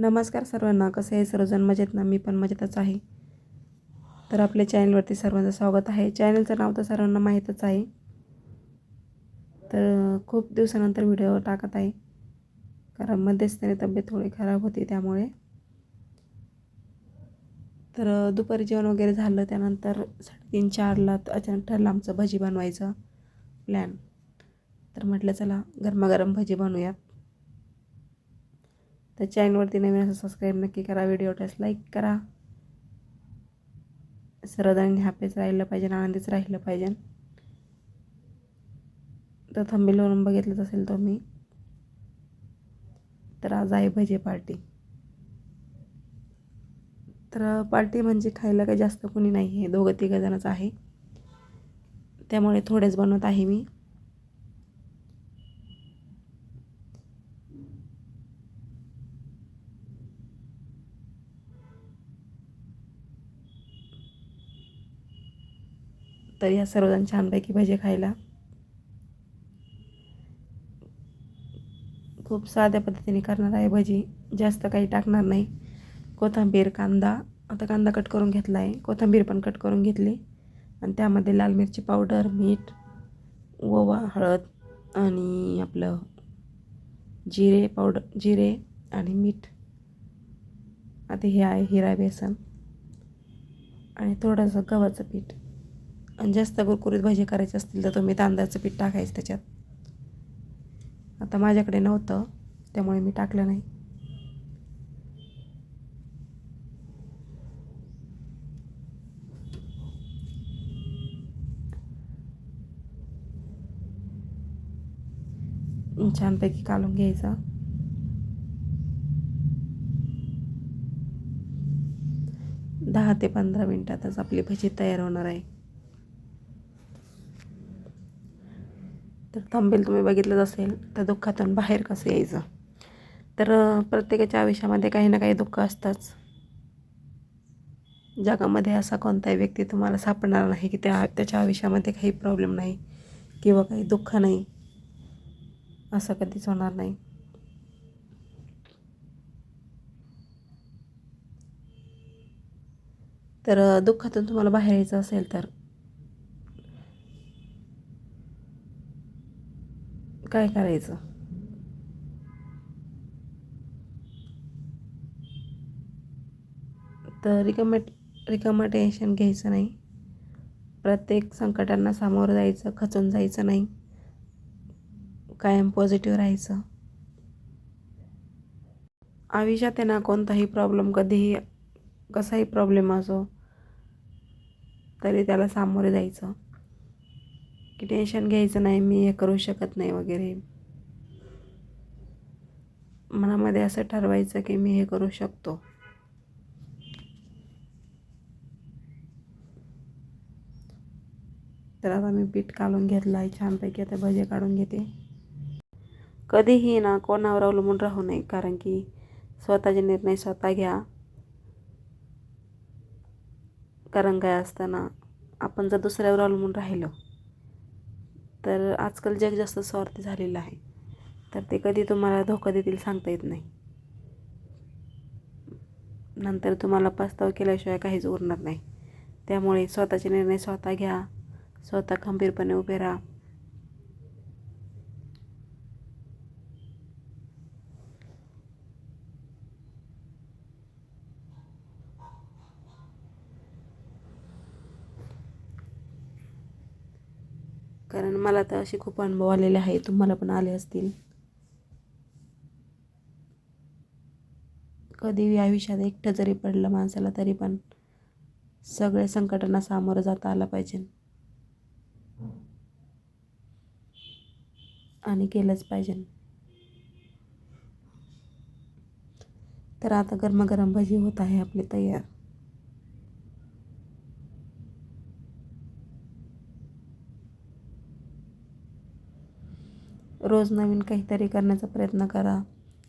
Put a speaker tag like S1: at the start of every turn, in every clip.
S1: नमस्कार सर्वांना कसं आहे सर्वजण? मजेत ना? मी पण मजेतच आहे. तर आपल्या चॅनलवरती सर्वांचं स्वागत आहे. चॅनलचं नाव तर सर्वांना माहीतच आहे. तर खूप दिवसानंतर व्हिडिओ टाकत आहे. कारण मध्येच त्याने तब्येत थोडी खराब होती त्यामुळे. तर दुपारी जेवण वगैरे झालं त्यानंतर साडेतीन चारला अचानक ठरलं आमचं भजी बनवायचं प्लॅन तर म्हटलं चला गरमागरम भजी बनवूयात. तर चॅनलवरती नवीन असं सबस्क्राईब नक्की करा. व्हिडिओ टेस्ट लाईक करा. सर्वजणांनी हॅपीच राहिलं पाहिजे आनंदीच राहिलं पाहिजे. तर थंबीलवरून बघितलंच असेल तो मी. तर आज आहे भजे पार्टी तर पार्टी म्हणजे खायला काही जास्त कोणी नाही आहे दोघं तिघं जणच आहे. त्यामुळे थोडेच बनवत आहे मी. तर ह्या सर्वजण छानपैकी भजे खायला खूप साध्या पद्धतीने करणार आहे भजी. जास्त काही टाकणार नाही. कोथिंबीर कांदा आता कांदा कट करून घेतला आहे कोथिंबीर पण कट करून घेतली. आणि त्यामध्ये लाल मिरची पावडर मीठ ओवा हळद आणि आपलं जिरे पावडर जिरे आणि मीठ. आता हे आहे हिरा बेसन आणि थोडंसं गव्हाचं पीठ. आणि जास्त कुरकुरीत भाजी करायची असतील तर तुम्ही तांदळाचं पीठ टाकायचं त्याच्यात. आता माझ्याकडे नव्हतं त्यामुळे मी टाकलं नाही. छानपैकी कालून घ्यायचा. दहा ते पंधरा मिनटातच आपली भजी तयार होणार आहे. तर थांबेल तुम्ही बघितलंच असेल तर दुःखातून बाहेर कसं यायचं? तर प्रत्येकाच्या आयुष्यामध्ये काही ना काही दुःख असतंच. जगामध्ये असा कोणताही व्यक्ती तुम्हाला सापडणार नाही की त्या त्याच्या आयुष्यामध्ये काही प्रॉब्लेम नाही किंवा काही दुःख नाही. असं कधीच होणार नाही. तर दुःखातून तुम्हाला बाहेर यायचं असेल तर काय करायचं? तर रिकामा रिकामा टेन्शन घ्यायचं नाही. प्रत्येक संकटांना सामोरं जायचं खचून जायचं नाही. कायम पॉझिटिव्ह राहायचं. आयुष्यात आहे ना कोणताही प्रॉब्लेम कधीही कसाही प्रॉब्लेम असो तरी त्याला सामोरे जायचं. की टेन्शन घ्यायचं नाही मी हे करू शकत नाही वगैरे. मनामध्ये असं ठरवायचं की मी हे करू शकतो. तर आता मी पीठ काढून घेतलं आहे छानपैकी आता भजे काढून घेते. कधीही ना कोणावर अवलंबून राहू नये कारण की स्वतःचे निर्णय स्वतः घ्या. कारण काय असताना आपण जर दुसऱ्यावर अवलंबून राहिलो तर आजकाल जग जास्त स्वार्थी झालेलं आहे. तर ते कधी तुम्हाला धोका देतील सांगता येत नाही. नंतर तुम्हाला पस्ताव केल्याशिवाय काहीच उरणार नाही. त्यामुळे स्वतःचे निर्णय स्वतः घ्या. स्वतः खंबीरपणे उभे राहा. कारण मला तर असे खूप अनुभव आलेले आहे तुम्हाला पण आले असतील. कधी आयुष्यात एकटं जरी पडलं माणसाला तरी पण सगळ्या संकटांना सामोरं जाता आलं पाहिजे. आणि केलंच पाहिजे. तर आता गरमागरम भजी होत आहे आपली तयार. रोज नवीन काहीतरी करण्याचा प्रयत्न करा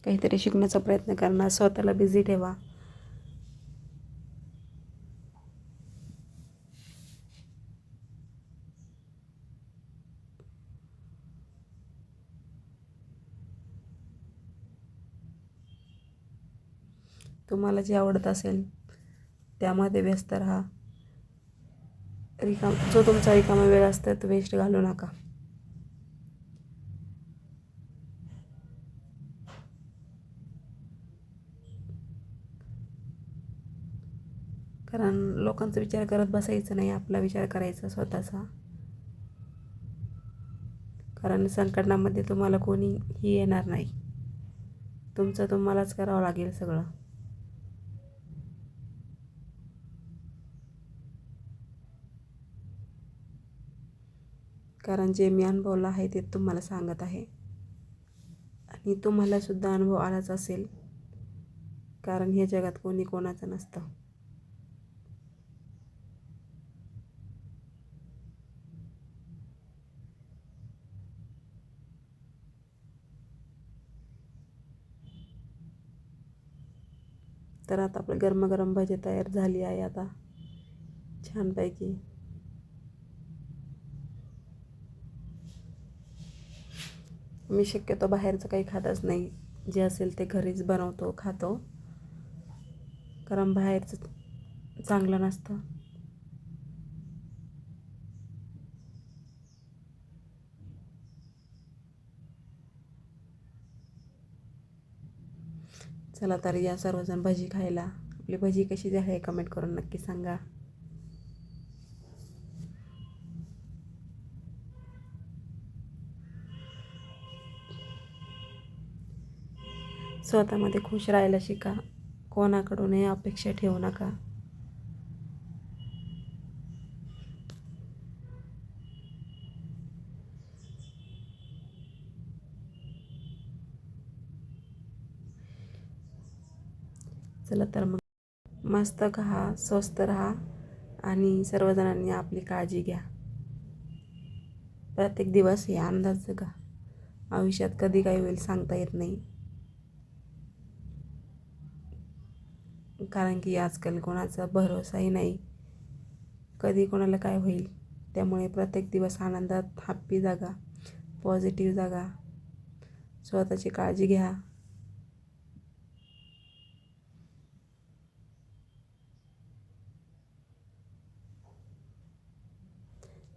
S1: काहीतरी शिकण्याचा प्रयत्न करा स्वतःला बिझी ठेवा. तुम्हाला जे आवडत असेल त्यामध्ये व्यस्त राहा. रिकाम जो तुमचा रिकामा वेळ असतो तो वेस्ट घालू नका. कारण लोकांचा विचार करत बसायचं नाही आपला विचार करायचा स्वतःचा. कारण संकटामध्ये तुम्हाला कोणीही येणार नाही. तुमचं तुम्हालाच करावं लागेल सगळं. कारण जे मी अनुभवलं आहे ते तुम्हाला सांगत आहे. आणि तुम्हालासुद्धा अनुभव आलाच असेल. कारण हे जगात कोणी कोणाचं नसतं. तर आता आपलं गरमागरम भजी तयार झाली आहे आता. छानपैकी. मी शक्यतो बाहेरचं काही खातच नाही. जे असेल ते घरीच बनवतो खातो. कारण बाहेरचं चांगलं नसतं. चला तर या सर्वजण भजी खायला. आपली भजी कशी झाली आहे कमेंट करून नक्की सांगा. स्वतःमध्ये खुश राहायला शिका. कोणाकडूनही अपेक्षा ठेवू नका. चला तर मग. मस्त खा स्वस्त राहा आणि सर्वजणांनी आपली काळजी घ्या. प्रत्येक दिवस हे अंदाज जगा. आयुष्यात कधी काही होईल सांगता येत नाही. कारण की आजकाल कोणाचा भरोसाही नाही. कधी कोणाला काय होईल त्यामुळे प्रत्येक दिवस आनंदात हॅप्पी जागा पॉझिटिव्ह जागा. स्वतःची काळजी घ्या.